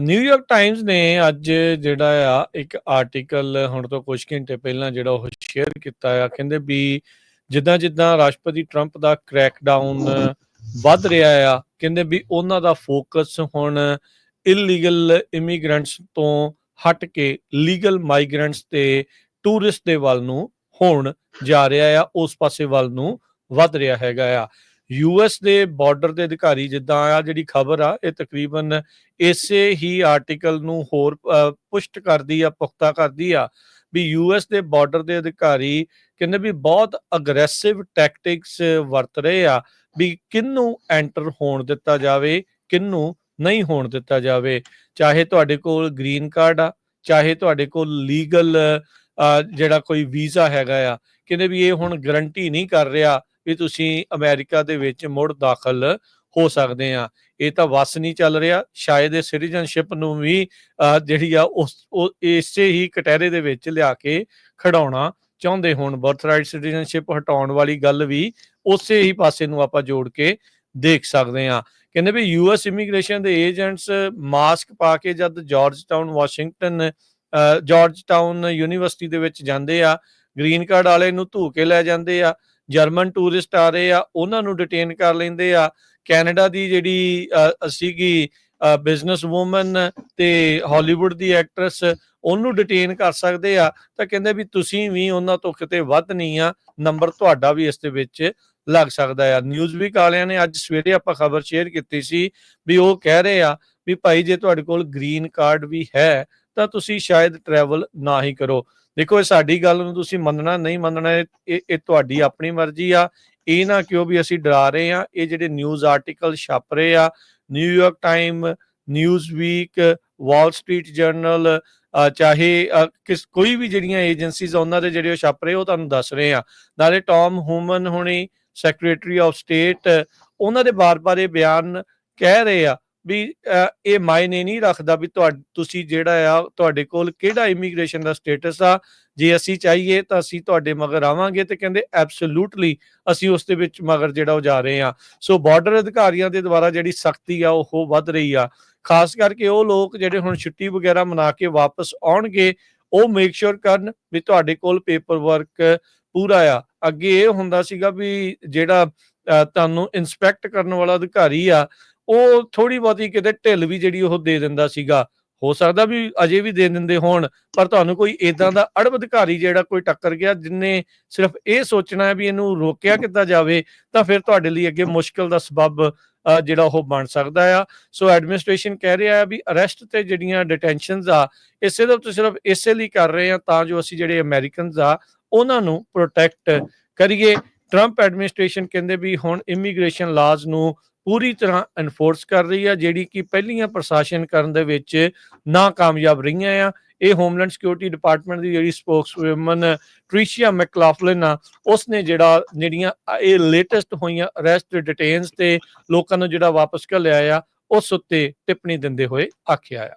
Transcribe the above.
New York Times ਨੇ ਅੱਜ ਜਿਹੜਾ ਆ, ਇੱਕ ਆਰਟੀਕਲ ਹੁਣ ਤੋਂ ਕੁਝ ਘੰਟੇ ਪਹਿਲਾਂ ਜਿਹੜਾ ਉਹ ਸ਼ੇਅਰ ਕੀਤਾ ਆ, ਕਹਿੰਦੇ ਵੀ ਜਿੱਦਾਂ ਜਿੱਦਾਂ ਰਾਸ਼ਟਰਪਤੀ ਟਰੰਪ ਦਾ ਕ੍ਰੈਕਡਾਊਨ ਵੱਧ ਰਿਹਾ ਆ, ਕਹਿੰਦੇ ਵੀ ਉਹਨਾਂ ਦਾ ਫੋਕਸ ਹੁਣ ਇਲੀਗਲ ਇਮੀਗ੍ਰੈਂਟਸ ਤੋਂ ਹਟ ਕੇ ਲੀਗਲ ਮਾਈਗ੍ਰੈਂਟਸ ਤੇ ਟੂਰਿਸਟ ਦੇ ਵੱਲ ਨੂੰ ਹੋਣ ਜਾ ਰਿਹਾ ਆ, ਉਸ ਪਾਸੇ ਵੱਲ ਨੂੰ ਵੱਧ ਰਿਹਾ ਹੈਗਾ ਆ। ਯੂਐਸ ਦੇ ਬਾਰਡਰ ਦੇ ਅਧਿਕਾਰੀ ਜਿੱਦਾਂ ਆ ਜਿਹੜੀ ਖਬਰ ਆ, ਇਹ ਤਕਰੀਬਨ ਇਸੇ ਹੀ ਆਰਟੀਕਲ ਨੂੰ ਹੋਰ ਪੁਸ਼ਟ ਕਰਦੀ ਆ, ਪੁਖਤਾ ਕਰਦੀ ਆ ਵੀ ਯੂਐਸ ਦੇ ਬਾਰਡਰ ਦੇ ਅਧਿਕਾਰੀ ਕਹਿੰਦੇ ਵੀ ਬਹੁਤ ਅਗਰੈਸਿਵ ਟੈਕਟਿਕਸ ਵਰਤ ਰਹੇ ਆ ਵੀ ਕਿੰਨੂੰ ਐਂਟਰ ਹੋਣ ਦਿੱਤਾ ਜਾਵੇ ਕਿੰਨੂੰ ਨਹੀਂ ਹੋਣ ਦਿੱਤਾ ਜਾਵੇ। ਚਾਹੇ ਤੁਹਾਡੇ ਕੋਲ ਗ੍ਰੀਨ ਕਾਰਡ ਆ, ਚਾਹੇ ਤੁਹਾਡੇ ਕੋਲ ਲੀਗਲ ਜਿਹੜਾ ਕੋਈ ਵੀਜ਼ਾ ਹੈਗਾ ਆ, ਕਹਿੰਦੇ ਵੀ ਇਹ ਹੁਣ ਗਰੰਟੀ ਨਹੀਂ ਕਰ ਰਿਹਾ ਵੀ ਤੁਸੀਂ ਅਮਰੀਕਾ ਦੇ ਵਿੱਚ ਮੁੜ ਦਾਖਲ ਹੋ ਸਕਦੇ ਆ। ਇਹ ਤਾਂ ਵਸ ਨਹੀਂ ਚੱਲ ਰਿਹਾ। ਸ਼ਾਇਦ ਇਹ ਸਿਟੀਜ਼ਨਸ਼ਿਪ ਨੂੰ ਵੀ ਜਿਹੜੀ ਆ ਉਸ ਉਹ ਇਸੇ ਹੀ ਕਟਹਿਰੇ ਦੇ ਵਿੱਚ ਲਿਆ ਕੇ ਖੜਾਉਣਾ ਚਾਹੁੰਦੇ ਹੋਣ। ਬਰਥਰਾਈਟ ਸਿਟੀਜ਼ਨਸ਼ਿਪ ਹਟਾਉਣ ਵਾਲੀ ਗੱਲ ਵੀ ਉਸੇ ਹੀ ਪਾਸੇ ਨੂੰ ਆਪਾਂ ਜੋੜ ਕੇ ਦੇਖ ਸਕਦੇ ਆ। ਕਹਿੰਦੇ ਵੀ ਯੂਐਸ ਇਮੀਗ੍ਰੇਸ਼ਨ ਦੇ ਏਜੰਟਸ ਮਾਸਕ ਪਾ ਕੇ ਜਦ Georgetown Washington uh, Georgetown university ਦੇ ਵਿੱਚ ਜਾਂਦੇ ਆ ਗ੍ਰੀਨ ਕਾਰਡ ਵਾਲੇ ਨੂੰ ਧੂ ਕੇ ਲੈ ਜਾਂਦੇ ਆ। ਜਰਮਨ ਟੂਰਿਸਟ ਆ ਰਹੇ ਆ, ਉਹਨਾਂ ਨੂੰ ਡਿਟੇਨ ਕਰ ਲੈਂਦੇ ਆ। ਕੈਨੇਡਾ ਦੀ ਜਿਹੜੀ ਸੀਗੀ ਬਿਜ਼ਨਸ ਵੂਮਨ ਤੇ ਹਾਲੀਵੁੱਡ ਦੀ ਐਕਟਰੈਸ ਉਹਨੂੰ ਡਿਟੇਨ ਕਰ ਸਕਦੇ ਆ। ਤਾਂ ਕਹਿੰਦੇ ਵੀ ਤੁਸੀਂ ਵੀ ਉਹਨਾਂ ਤੋਂ ਕਿਤੇ ਵੱਧ ਨਹੀਂ ਆ ਨੰਬਰ ਤੁਹਾਡਾ ਵੀ ਇਸ ਦੇ ਵਿੱਚ ਲੱਗ ਸਕਦਾ ਆ। ਨਿਊਜ਼ ਵੀਕ ਵਾਲਿਆਂ ਨੇ ਅੱਜ ਸਵੇਰੇ ਆਪਾਂ ਖਬਰ ਸ਼ੇਅਰ ਕੀਤੀ ਸੀ ਵੀ ਉਹ ਕਹਿ ਰਹੇ ਆ ਵੀ ਭਾਈ ਜੇ ਤੁਹਾਡੇ ਕੋਲ ਗ੍ਰੀਨ ਕਾਰਡ ਵੀ ਹੈ, ਤਾਂ ਤੁਸੀਂ ਸ਼ਾਇਦ ਟਰੈਵਲ ਨਾ ਹੀ ਕਰੋ। ਦੇਖੋ, ਇਹ ਸਾਡੀ ਗੱਲ ਨੂੰ ਤੁਸੀਂ ਮੰਨਣਾ, ਨਹੀਂ ਮੰਨਣਾ, ਇਹ ਇਹ ਤੁਹਾਡੀ ਆਪਣੀ ਮਰਜ਼ੀ ਆ। ਇਹ ਨਾ ਕਿਉਂ ਵੀ ਅਸੀਂ ਡਰਾ ਰਹੇ ਆ ਇਹ ਜਿਹੜੇ ਨਿਊਜ਼ ਆਰਟੀਕਲ ਛਾਪ ਰਹੇ ਆ New York Time Newsweek Wall Street Journal ਚਾਹੇ ਕਿਸ, ਕੋਈ ਵੀ ਜਿਹੜੀਆਂ ਏਜੰਸੀਜ਼ ਉਹਨਾਂ ਦੇ ਜਿਹੜੇ ਉਹ ਛਪ ਰਹੇ, ਉਹ ਤੁਹਾਨੂੰ ਦੱਸ ਰਹੇ ਆ ਨਾਲੇ ਟਾਮ ਹੂਮਨ ਹੁਣੀ ਸੈਕਟਰੀ ਆਫ ਸਟੇਟ ਉਹਨਾਂ ਦੇ ਬਾਰ-ਬਾਰ ਇਹ ਬਿਆਨ ਕਹਿ ਰਹੇ ਆ ਵੀ ਅ, ਇਹ ਮਾਇਨੇ ਨਹੀਂ ਰੱਖਦਾ ਵੀ ਤੁਹਾ ਤੁਸੀਂ ਜਿਹੜਾ ਆ ਤੁਹਾਡੇ ਕੋਲ ਕਿਹੜਾ ਇਮੀਗ੍ਰੇਸ਼ਨ ਦਾ ਸਟੇਟਸ ਆ। ਜੇ ਅਸੀਂ ਚਾਹੀਏ ਤਾਂ ਅਸੀਂ ਤੁਹਾਡੇ ਮਗਰ ਆਵਾਂਗੇ ਤੇ ਕਹਿੰਦੇ ਐਬਸੋਲੂਟਲੀ ਅਸੀਂ ਉਸ ਦੇ ਵਿੱਚ ਮਗਰ ਜਿਹੜਾ ਉਹ ਜਾ ਰਹੇ ਆ। ਸੋ ਬਾਰਡਰ ਅਧਿਕਾਰੀਆਂ ਦੇ ਦੁਆਰਾ ਜਿਹੜੀ ਸਖਤੀ ਆ ਉਹ ਵੱਧ ਰਹੀ ਆ। ਖਾਸ ਕਰਕੇ ਉਹ ਲੋਕ ਜਿਹੜੇ ਹੁਣ ਛੁੱਟੀ ਵਗੈਰਾ ਮਨਾ ਕੇ ਵਾਪਸ ਆਉਣਗੇ ਉਹ ਮੇਕ ਸ਼ੋਰ ਕਰਨ ਵੀ ਤੁਹਾਡੇ ਕੋਲ ਪੇਪਰ ਵਰਕ ਪੂਰਾ ਆ। ਅੱਗੇ ਇਹ ਹੁੰਦਾ ਸੀਗਾ ਵੀ ਜਿਹੜਾ ਅ, ਤੁਹਾਨੂੰ ਇਨਸਪੈਕਟ ਕਰਨ ਵਾਲਾ ਅਧਿਕਾਰੀ ਆ ਉਹ ਥੋੜੀ ਬਹੁਤੀ ਕਿਤੇ ਢਿੱਲ ਵੀ ਜਿਹੜੀ ਉਹ ਦੇ ਦਿੰਦਾ ਸੀਗਾ। ਹੋ ਸਕਦਾ ਵੀ ਅਜੇ ਵੀ ਦੇ ਦਿੰਦੇ ਹੋਣ, ਪਰ ਤੁਹਾਨੂੰ ਕੋਈ ਇਦਾਂ ਦਾ ਅੜਬ ਅਧਿਕਾਰੀ ਜਿਹੜਾ ਕੋਈ ਟੱਕਰ ਗਿਆ, ਜਿਨੇ ਸਿਰਫ ਇਹ ਸੋਚਣਾ ਹੈ ਵੀ ਇਹਨੂੰ ਰੋਕਿਆ ਕਿੱਦਾਂ ਜਾਵੇ, ਤਾਂ ਫਿਰ ਤੁਹਾਡੇ ਲਈ ਅੱਗੇ ਮੁਸ਼ਕਲ ਦਾ ਸਬਬ ਜਿਹੜਾ ਉਹ ਬਣ ਸਕਦਾ ਆ। ਸੋ ਐਡਮਿਨਿਸਟ੍ਰੇਸ਼ਨ ਕਹਿ ਰਿਹਾ ਹੈ ਵੀ ਅਰੈਸਟ ਤੇ ਜਿਹੜੀਆਂ ਡਿਟੈਂਸ਼ਨਸ ਆ ਇਹ ਸਿਰਫ ਤੇ ਸਿਰਫ ਇਸੇ ਲਈ ਕਰ ਰਹੇ ਆ, ਤਾਂ ਜੋ ਅਸੀਂ ਜਿਹੜੇ ਅਮਰੀਕਨਸ ਆ, ਉਹਨਾਂ ਨੂੰ ਪ੍ਰੋਟੈਕਟ ਕਰੀਏ। ਟਰੰਪ ਐਡਮਿਨਿਸਟ੍ਰੇਸ਼ਨ ਕਹਿੰਦੇ ਵੀ ਹੁਣ ਇਮੀਗ੍ਰੇਸ਼ਨ ਲਾਜ਼ ਨੂੰ ਪੂਰੀ ਤਰ੍ਹਾਂ ਐਨਫੋਰਸ ਕਰ ਰਹੀ ਆ, ਜਿਹੜੀ ਕਿ ਪਹਿਲੀਆਂ ਪ੍ਰਸ਼ਾਸਨ ਕਰਨ ਦੇ ਵਿੱਚ ਨਾਕਾਮਯਾਬ ਰਹੀਆਂ ਆ। ਇਹ ਹੋਮਲੈਂਡ ਸਿਕਿਉਰਿਟੀ ਡਿਪਾਰਟਮੈਂਟ ਦੀ ਜਿਹੜੀ ਸਪੋਕਸਵੂਮਨ ਟ੍ਰੀਸ਼ੀਆ ਮੈਕਲਾਫਲਿਨ ਆ, ਉਸਨੇ ਜਿਹੜਾ, ਜਿਹੜੀਆਂ ਇਹ ਲੇਟੈਸਟ ਹੋਈਆਂ ਅਰੈਸਟ ਡਿਟੇਨਸ ਤੇ ਲੋਕਾਂ ਨੂੰ ਜਿਹੜਾ ਵਾਪਸ ਘੱਲਿਆ ਆ, ਉਸ ਉੱਤੇ ਟਿੱਪਣੀ ਦਿੰਦੇ ਹੋਏ ਆਖਿਆ ਆ।